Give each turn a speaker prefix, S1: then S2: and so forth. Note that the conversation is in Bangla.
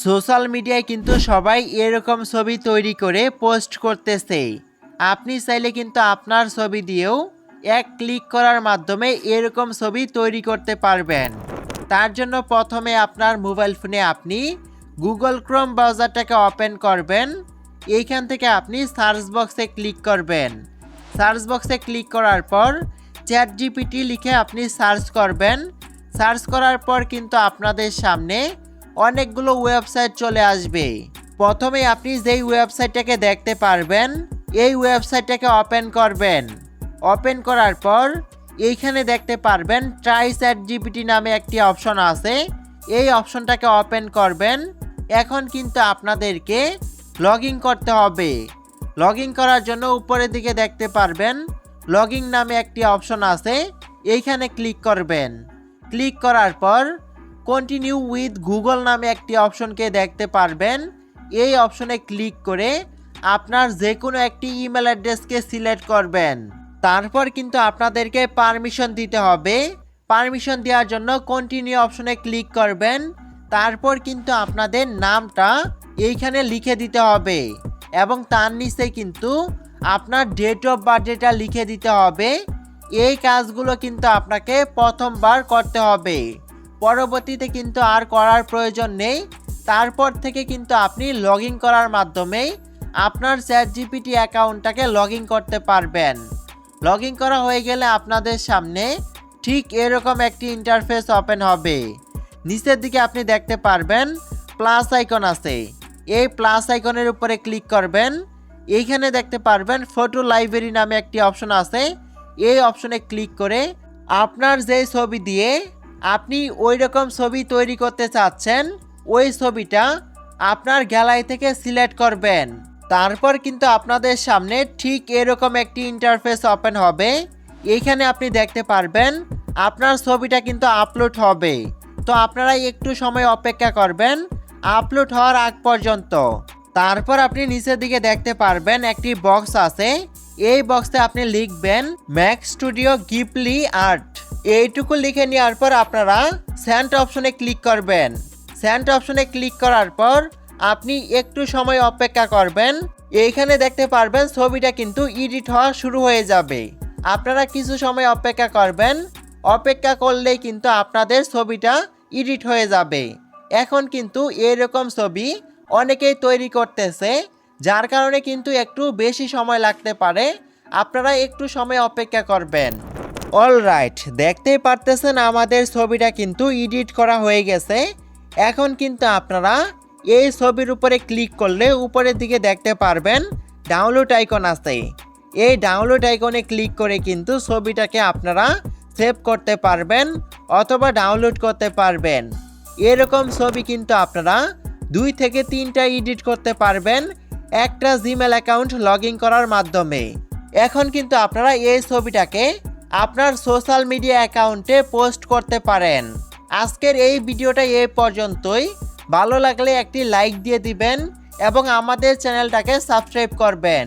S1: সোশ্যাল মিডিয়ায় কিন্তু সবাই এরকম ছবি তৈরি করে পোস্ট করতেছে। আপনি চাইলে কিন্তু আপনার ছবি দিয়েও এক ক্লিক করার মাধ্যমে এরকম ছবি তৈরি করতে পারবেন। তার জন্য প্রথমে আপনার মোবাইল ফোনে আপনি গুগল ক্রোম ব্রাউজারটাকে ওপেন করবেন। এইখান থেকে আপনি সার্চ বক্সে ক্লিক করবেন। সার্চ বক্সে ক্লিক করার পর চ্যাট জিপিটি লিখে আপনি সার্চ করবেন। সার্চ করার পর কিন্তু আপনাদের সামনে অনেকগুলো ওয়েবসাইট চলে আসবে। প্রথমে আপনি যেই ওয়েবসাইটটাকে দেখতে পারবেন, এই ওয়েবসাইটটাকে ওপেন করবেন। ওপেন করার পর, এইখানে দেখতে পারবেন ট্রাই চ্যাট জিপিটি নামে একটি অপশন আছে। এই অপশনটাকে ওপেন করবেন। এখন কিন্তু আপনাদেরকে লগ করতে হবে। লগ করার জন্য উপরের দিকে দেখতে পারবেন লগিং নামে একটি অপশন আছে। এইখানে ক্লিক করবেন। ক্লিক করার পর কন্টিনিউ উইথ গুগল নামে একটি অপশনকে দেখতে পারবেন। এই অপশনে ক্লিক করে আপনার যে কোনো একটি ইমেল অ্যাড্রেসকে সিলেক্ট করবেন। তারপর কিন্তু আপনাদেরকে পারমিশন দিতে হবে। পারমিশন দেওয়ার জন্য কন্টিনিউ অপশনে ক্লিক করবেন। তারপর কিন্তু আপনাদের নামটা এইখানে লিখে দিতে হবে এবং তার নিচে কিন্তু আপনার ডেট অফ বার্থডেটা লিখে দিতে হবে। এই কাজগুলো কিন্তু আপনাকে প্রথমবার করতে হবে। পরবর্তীতে কিন্তু আর করার প্রয়োজন নেই। তারপর থেকে কিন্তু আপনি লগ করার মাধ্যমেই আপনার চ্যাট জিপিটি অ্যাকাউন্টটাকে লগ করতে পারবেন। লগ করা হয়ে গেলে আপনাদের সামনে ঠিক এরকম একটি ইন্টারফেস ওপেন হবে। নিচের দিকে আপনি দেখতে পারবেন প্লাস আইকন আছে। এই প্লাস আইকনের উপরে ক্লিক করবেন। এইখানে দেখতে পারবেন ফটো লাইব্রেরি নামে একটি অপশন আছে। এই অপশনে ক্লিক করে আপনার যে ছবি দিয়ে আপনি ওই রকম ছবি তৈরি করতে চাচ্ছেন, ওই ছবিটা আপনার গ্যালারি থেকে সিলেক্ট করবেন। তারপর কিন্তু আপনাদের সামনে ঠিক এরকম একটি ইন্টারফেস ওপেন হবে। এইখানে আপনি দেখতে পারবেন, আপনার ছবিটা কিন্তু আপলোড হবে। তো আপনারা একটু সময় অপেক্ষা করবেন আপলোড হওয়ার আগ পর্যন্ত। তারপর আপনি নিচের দিকে দেখতে পারবেন একটি বক্স আছে। এই বক্সে আপনি লিখবেন ম্যাক স্টুডিও গিপলি আর্ট এইটুকু লিখে নেওয়ার পর আপনারা স্যান্ড অপশনে ক্লিক করবেন। স্যান্ড অপশনে ক্লিক করার পর আপনি একটু সময় অপেক্ষা করবেন। এইখানে দেখতে পারবেন ছবিটা কিন্তু এডিট হওয়া শুরু হয়ে যাবে। আপনারা কিছু সময় অপেক্ষা করবেন। অপেক্ষা করলেই কিন্তু আপনাদের ছবিটা এডিট হয়ে যাবে। এখন কিন্তু এরকম ছবি অনেকেই তৈরি করতেছে, যার কারণে কিন্তু একটু বেশি সময় লাগতে পারে। আপনারা একটু সময় অপেক্ষা করবেন। অল রাইট দেখতেই পারতেছেন আমাদের ছবিটা কিন্তু এডিট করা হয়ে গেছে। এখন কিন্তু আপনারা এই ছবির উপরে ক্লিক করলে উপরের দিকে দেখতে পারবেন ডাউনলোড আইকন আছে। এই ডাউনলোড আইকনে ক্লিক করে কিন্তু ছবিটাকে আপনারা সেভ করতে পারবেন অথবা ডাউনলোড করতে পারবেন। এরকম ছবি কিন্তু আপনারা দুই থেকে তিনটা এডিট করতে পারবেন একটা জিমেল অ্যাকাউন্ট লগ করার মাধ্যমে। এখন কিন্তু আপনারা এই ছবিটাকে আপনার সোশ্যাল মিডিয়া অ্যাকাউন্টে পোস্ট করতে পারেন। আজকের এই ভিডিওটা এ পর্যন্তই। ভালো লাগলে একটি লাইক দিয়ে দিবেন এবং আমাদের চ্যানেলটাকে সাবস্ক্রাইব করবেন।